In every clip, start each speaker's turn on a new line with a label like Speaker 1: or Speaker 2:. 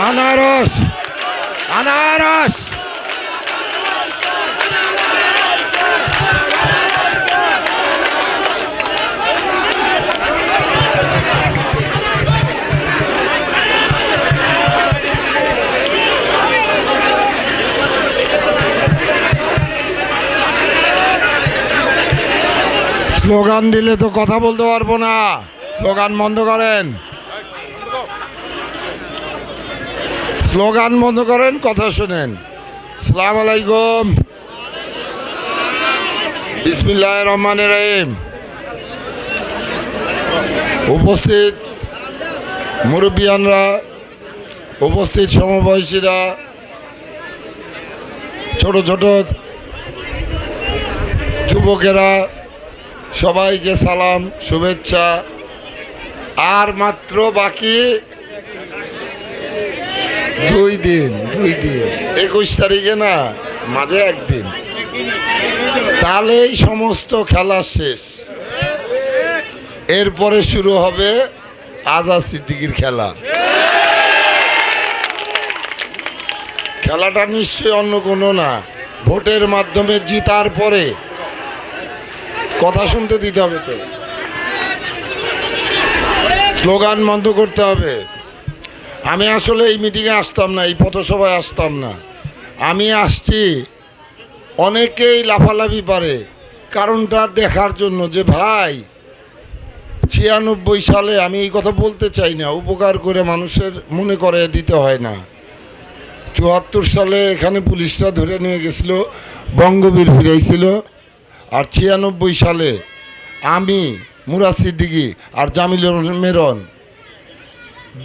Speaker 1: আনারস আনারস স্লোগান দিলে তো কথা বলতে পারব না। স্লোগান বন্ধ করেন। স্লোগান বন্ধ করেন, কথা শুনেন। সালাম আলাইকুম। বিসমিল্লাহ রহমান রহিম। উপস্থিত মুরব্বিয়ানরা, উপস্থিত সমবয়সীরা, ছোট ছোট যুবকেরা সবাইকে সালাম, শুভেচ্ছা। আর মাত্র বাকি দুই দিন দুই দিন। একুশ তারিখে না, মাঝে একদিন। তাহলেই সমস্ত খেলা শেষ। এরপরে শুরু হবে আজাদ সিদ্দিকির খেলা। খেলাটা নিশ্চয়ই অন্য কোনো না, ভোটের মাধ্যমে জিতার পরে কথা শুনতে দিতে হবে তো। স্লোগান বন্ধ করতে হবে। আমি আসলে এই মিটিংয়ে আসতাম না, এই পথসভায় আসতাম না। আমি আসছি, অনেকেই লাফালাফি পারে। কারণটা দেখার জন্য যে, ভাই, ছিয়ানব্বই সালে আমি এই কথা বলতে চাই না, উপকার করে মানুষের মনে করে দিতে হয় না। চুয়াত্তর সালে এখানে পুলিশরা ধরে নিয়ে গেছিল, বঙ্গবীর ফিরাইছিল। আর ছিয়ানব্বই সালে আমি মুরাদ সিদ্দিকি আর জামিলুর মেরন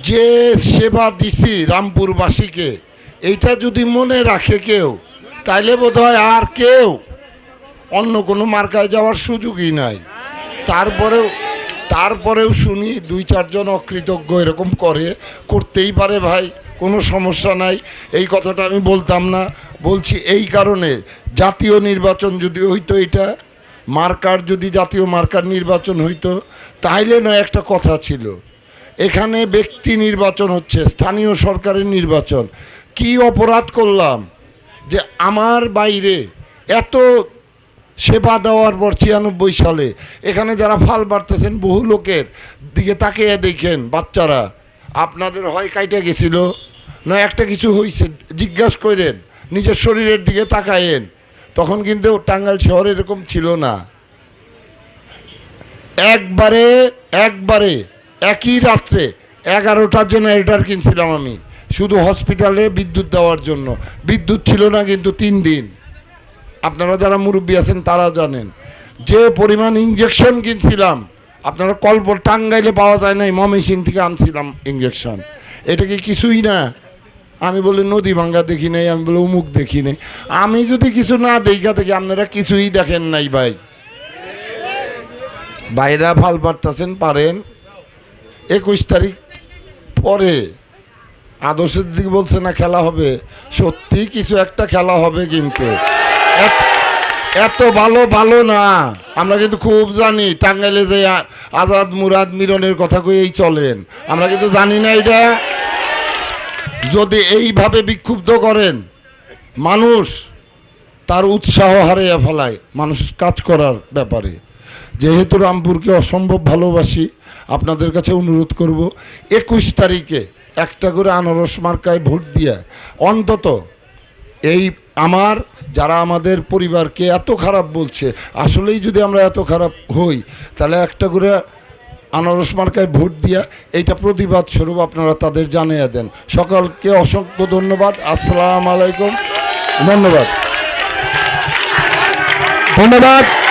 Speaker 1: যে সেবা দিছি রামপুরবাসীকে, এইটা যদি মনে রাখে কেউ, তাইলে বোধ আর কেউ অন্য কোনো মার্কায় যাওয়ার সুযোগই নাই। তারপরেও তারপরেও শুনি দুই চারজন অকৃতজ্ঞ এরকম করে, করতেই পারে ভাই। কোনো সমস্যা নাই। এই কথাটা আমি বলতাম না। বলছি এই কারণে জাতীয় নির্বাচন যদি হইতো এটা, মার্কার যদি জাতীয় মার্কার নির্বাচন হইতো, তাইলে নয় একটা কথা ছিল। এখানে ব্যক্তি নির্বাচন হচ্ছে, স্থানীয় সরকারের নির্বাচন। কি অপরাধ করলাম যে আমার বাইরে এত সেবা দেওয়ার পর ছিয়ানব্বই সালে এখানে যারা ফাল বাড়তেছেন বহু লোকের দিকে তাকিয়ে দেখেন বাচ্চারা। আপনাদের হয় কাইটা গেছিল, না একটা কিছু হয়েছে জিজ্ঞাসা করেন নিজের শরীরের দিকে তাকায়েন। তখন কিন্তু টাঙ্গাইল শহর এরকম ছিল না। একবারে একবারে, একই রাত্রে এগারোটা জেনারেটার কিনছিলাম আমি, শুধু হসপিটালে বিদ্যুৎ দেওয়ার জন্য। বিদ্যুৎ ছিল না কিন্তু তিন দিন। আপনারা যারা মুরব্বী আছেন তারা জানেন, যে পরিমাণ ইঞ্জেকশন কিনছিলাম আপনারা কল্প টাঙ্গাইলে পাওয়া যায় নাই ময়মনসিং থেকে আনছিলাম ইঞ্জেকশন এটা কি কিছুই না? আমি বলি, নদী ভাঙ্গা দেখি নাই, আমি বলি উমুক দেখি নাই। আমি যদি কিছু না দেখা দেখি আপনারা কিছুই দেখেন নাই ভাই। বাইরা ভালো পারতেছেন, পারেন। একুশ তারিখ পরে আদর্শের দিকে বলছে না, খেলা হবে। সত্যি কিছু একটা খেলা হবে কিন্তু। এত- ভালো ভালো না। আমরা কিন্তু খুব জানি, টাঙ্গাইলে যে আজাদ মুরাদ মিরনের কথা কয়েই চলেন। আমরা কিন্তু জানি না এটা। যদি এইভাবে বিক্ষুব্ধ করেন, মানুষ তার উৎসাহ হারিয়ে ফেলায়, মানুষ কাজ করার ব্যাপারে। যেহেতু রামপুরকে অসম্ভব ভালোবাসি, আপনাদের কাছে অনুরোধ করব, একুশ তারিখে একটা করে আনারস মার্কায় ভোট দিয়ে অন্তত এই আমার, যারা আমাদের পরিবারকে এত খারাপ বলছে, আসলেই যদি আমরা এত খারাপ হই, তাহলে একটা করে আনারস মার্কায় ভোট দিয়া এইটা প্রতিবাদ স্বরূপ আপনারা তাদের জানিয়ে দেন। সকলকে অসংখ্য ধন্যবাদ। আসসালাম আলাইকুম। ধন্যবাদ।
Speaker 2: ধন্যবাদ।